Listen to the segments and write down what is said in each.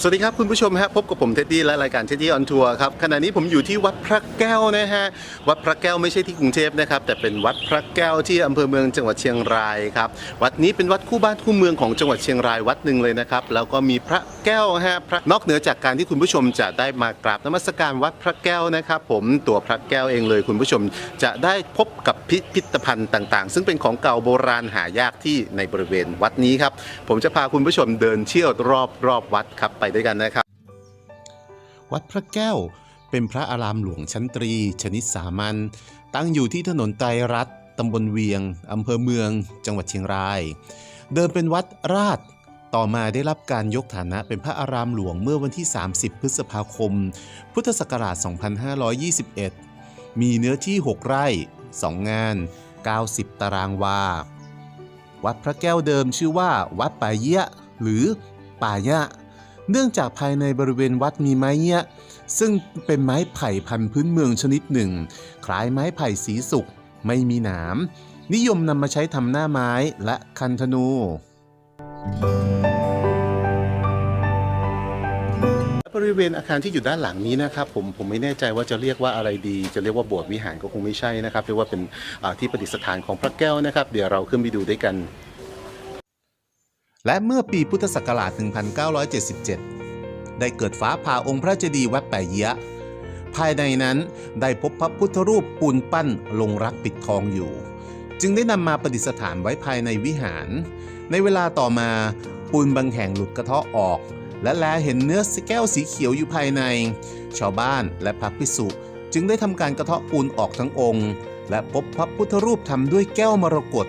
สวัสดีครับคุณผู้ชมฮะพบกับผมเท็ดดี้และรายการเท็ดดี้ออนทัวร์ครับขณะนี้ผมอยู่ที่วัดพระแก้วนะฮะวัดพระแก้วไม่ใช่ที่กรุงเทพนะครับแต่เป็นวัดพระแก้วที่อำเภอเมืองจังหวัดเชียงรายครับวัดนี้เป็นวัดคู่บ้านคู่เมืองของจังหวัดเชียงรายวัดหนึ่งเลยนะครับแล้วก็มีพระแก้วฮะพระนอกเหนือจากการที่คุณผู้ชมจะได้มากราบนมัสการวัดพระแก้วนะครับผมตัวพระแก้วเองเลย คุณผู้ชมจะได้พบกับพิพิธภัณฑ์ต่าง ๆ ซึ่งเป็นของเก่าโบราณหายากที่ในบริเวณวัดนี้ครับผมจะพาคุณผู้ชมเดินเที่ยวรอบรอบวัดครับไปด้วยกันนะครับ วัดพระแก้วเป็นพระอารามหลวงชั้นตรี ชนิดสามัญตั้งอยู่ที่ถนนไตรรัตน์ตำบลเวียงอำเภอเมือง จังหวัดเชียงราย เดิมเป็นวัดราชต่อมาได้รับการยกฐานะเป็นพระอารามหลวงเมื่อวันที่ 30 พฤษภาคม พุทธศักราช 2521 มีเนื้อที่ 6 ไร่ 2 งาน 90 ตารางวา วัดพระแก้วเดิมชื่อว่า วัดป่าเยี่ยหรือป่ายะ เนื่องจากภายในบริเวณวัดมีไม้เงี้ย ซึ่งเป็นไม้ไผ่พันธุ์พื้นเมืองชนิดหนึ่ง คล้ายไม้ไผ่สีสุก ไม่มีหนาม นิยมนำมาใช้ทำหน้าไม้และคันธนู บริเวณอาคารที่อยู่ด้านหลังนี้นะครับผมผมไม่แน่ใจว่าจะเรียกว่าอะไรดี จะเรียกว่าโบสถ์วิหารก็คงไม่ใช่นะครับเรียกว่าเป็นที่ประดิษฐานของพระแก้วนะครับ เดี๋ยวเราขึ้นไปดูด้วยกัน และเมื่อปีพุทธศักราช 1977 ได้เกิดฟ้าผ่าองค์พระเจดีย์วัดแปะเยะ ภายในนั้นได้พบพระพุทธรูปปูนปั้นลงรักปิดทองอยู่ จึงได้นำมาประดิษฐานไว้ภายในวิหาร ในเวลาต่อมาปูนบางแห่งหลุดกระเทาะออก และแลเห็นเนื้อแก้วสีเขียวอยู่ภายใน ชาวบ้านและพระภิกษุจึงได้ทำการกระเทาะปูนออกทั้งองค์ และพบพระพุทธรูปทำด้วยแก้วมรกต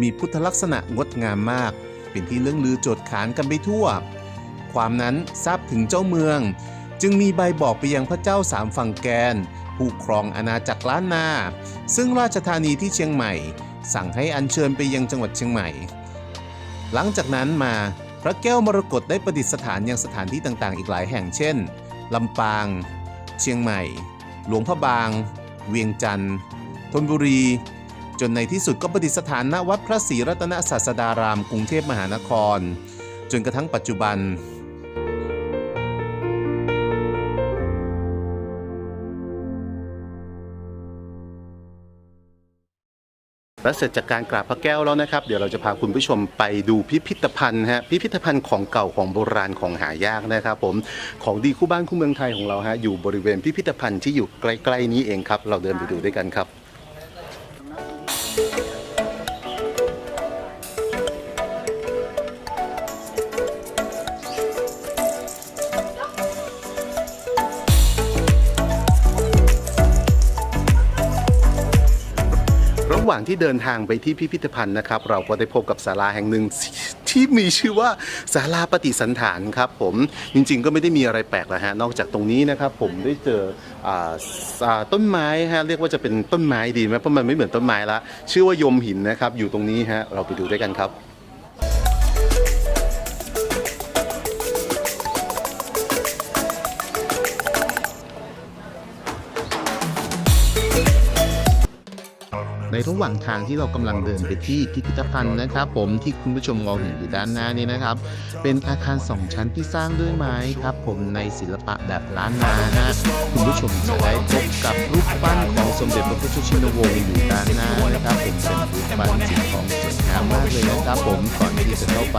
มีพุทธลักษณะงดงามมาก เป็นที่เรื่องลือโจดขานกันไปทั่ว ความนั้นทราบถึงเจ้าเมือง จึงมีใบบอกไปยังพระเจ้าสามฝั่งแกน ผู้ครองอาณาจักรล้านนา ซึ่งราชธานีที่เชียงใหม่ สั่งให้อัญเชิญไปยังจังหวัดเชียงใหม่ หลังจากนั้นมาพระแก้วมรกตได้ประดิษฐานยังสถานที่ต่างๆ อีกหลายแห่งเช่นลำปาง เชียงใหม่ หลวงพระบาง เวียงจันทร์ธนบุรี จนในที่สุดก็ประดิษฐานณวัดพระศรีรัตนศาสดารามกรุงเทพมหานคร จนกระทั่งปัจจุบันและเสร็จจากการกราบพระแก้วแล้วนะครับ เดี๋ยวเราจะพาคุณผู้ชมไปดูพิพิธภัณฑ์ฮะพิพิธภัณฑ์ของเก่าของโบราณของหายากนะครับผมของดีคู่บ้านคู่เมืองไทยของเราฮะอยู่บริเวณพิพิธภัณฑ์ที่อยู่ใกล้ ๆ นี้เองครับ เราเดินไปดูด้วยกันครับ ระหว่างที่เดินทางไปที่พิพิธภัณฑ์นะครับ เราก็ได้พบกับศาลาแห่งหนึ่งที่มีชื่อว่าศาลาปฏิสันฐานครับผมจริงๆก็ไม่ได้มีอะไรแปลกแล้วฮะนอกจากตรงนี้นะครับ ผมได้เจออต้นไม้ฮะเรียกว่าจะเป็นต้นไม้ดีไหมเพราะมันไม่เหมือนต้นไม้ละชื่อว่ายมหินนะครับ อยู่ตรงนี้ฮะเราไปดูด้วยกันครับ ในระหว่างทางที่เรากำลังเดินไปที่พิพิธภัณฑ์นะครับ ผมที่คุณผู้ชมมองเห็นอยู่ด้านหน้านี้นะครับ เป็นอาคารสองชั้นที่สร้างด้วยไม้ครับ ผมในศิลปะแบบล้านนานะคุณผู้ชมจะได้พบกับรูปปั้นของสมเด็จพระพุทธชินวงศ์อยู่ด้านหน้านะครับผมเป็นรูปปั้นสีทองสวยงามมากเลยนะครับ ผมก่อนที่จะเข้าไป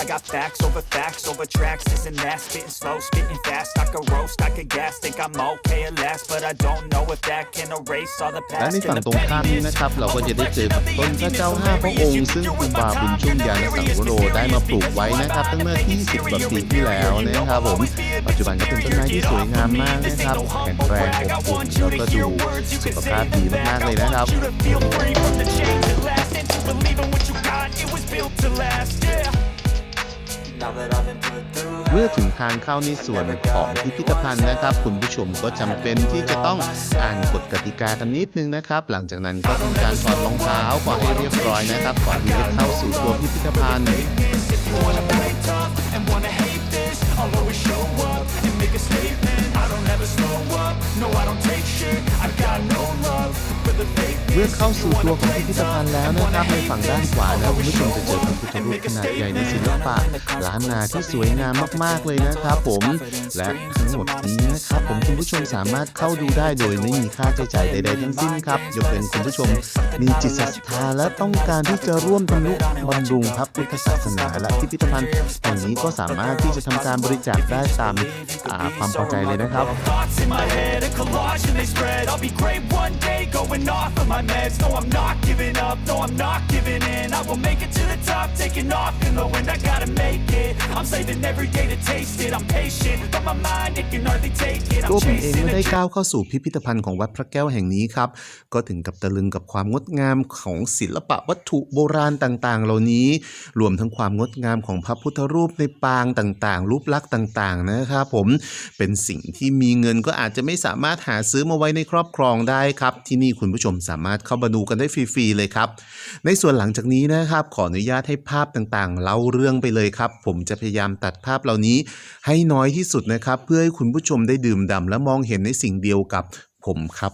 I got facts over facts over tracks, this and that. Spitting slow, spitting fast. I could roast, I could gas. Think I'm okay at last, but I don't know if that can erase all the และ past. ใน and ฝั่ง the ตรงข้ามนี้นะครับ เราก็จะได้เจอกับต้นพระเจ้าห้าพระองค์ ซึ่งครูบาบุญชุ่มยานสังวโรได้มาปลูกไว้นะครับตั้งเมื่อ20กว่าปีที่แล้วนะครับผม ปัจจุบันก็เป็นต้นไม้ที่สวยงามมากนะครับแข็งแรงอบอุ่นแล้วก็ดูสุขภาพดีมากๆเลยนะครับ you to feel free from the chains that last and to believe in what you got. It was built to last, เมื่อถึงทางเข้าในส่วนของพิพิธภัณฑ์นะครับ คุณผู้ชมก็จำเป็นที่จะต้องอ่านกฎกติกากันนิดนึงนะครับ หลังจากนั้นก็ทำการถอดรองเท้าก่อนให้เรียบร้อยนะครับก่อนที่จะเข้าสู่ตัวพิพิธภัณฑ์ the เมื่อเข้าสู่ตัวของพิพิธภัณฑ์แล้วนะครับในฝั่งด้านขวานะคุณผู้ชมจะเจอพระพุทธรูปขนาดใหญ่ในศิลปะล้านนาที่สวยงามมากๆเลยนะครับผมและทั้งหมดนี้นะครับผมคุณผู้ชมสามารถเข้าดูได้โดยไม่มีค่าใช้จ่ายใด ๆ ทั้งสิ้นครับยกเว้นคุณผู้ชมมีจิตศรัทธาและต้องการที่จะร่วมทำนุบำรุงพระพุทธศาสนาและพิพิธภัณฑ์แห่งนี้ก็สามารถที่จะทำการบริจาคได้ตามความพอใจเลยนะครับ my meds. No, I'm not giving up, no, I'm not giving in. I will make it to the top, taking off in the wind. I gotta make it, I'm saving every day to taste it I'm patient, but my mind, it can hardly take it ตัว I'm ผมเอง chasing เมื่อ a ได้ก้าวเข้าสู่พิพิธภัณฑ์ของวัดพระแก้วแห่งนี้ครับ ก็ถึงกับตะลึงกับความงดงามของศิลปะวัตถุโบราณต่างๆ เหล่านี้ รวมทั้งความงดงามของพระพุทธรูปในปางต่างๆ รูปลักษณ์ต่าง ๆ นะครับผมเป็นสิ่งที่มีเงินก็อาจจะไม่สามารถหาซื้อมาไว้ในครอบครองได้ครับ ที่นี่คุณผู้ชมสามารถเข้ามาดูกันได้ฟรีๆเลยครับ ในส่วนหลังจากนี้นะครับ ขออนุญาตให้ภาพต่างๆ เล่าเรื่องไปเลยครับ ผมจะพยายามตัดภาพเหล่านี้ให้น้อยที่สุดนะครับ เพื่อให้คุณผู้ชมได้ดื่มด่ำและมองเห็นในสิ่งเดียวกับผมครับ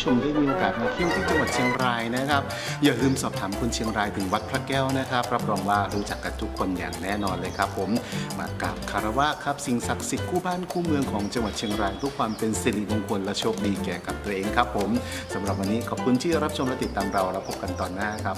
ผู้ชมได้มีโอกาสมาเที่ยวที่จังหวัดเชียงรายนะครับ อย่าลืมสอบถามคนเชียงรายถึงวัดพระแก้วนะครับ รับรองว่ารู้จักกันทุกคนอย่างแน่นอนเลยครับ ผมมากราบคารวะครับสิ่งศักดิ์สิทธิ์คู่บ้านคู่เมืองของจังหวัดเชียงรายเพื่อความเป็นสิริมงคลและโชคดีแก่กับตัวเองครับ ผมสำหรับวันนี้ขอบคุณที่รับชมและติดตามเราแล้วพบกันตอนหน้าครับ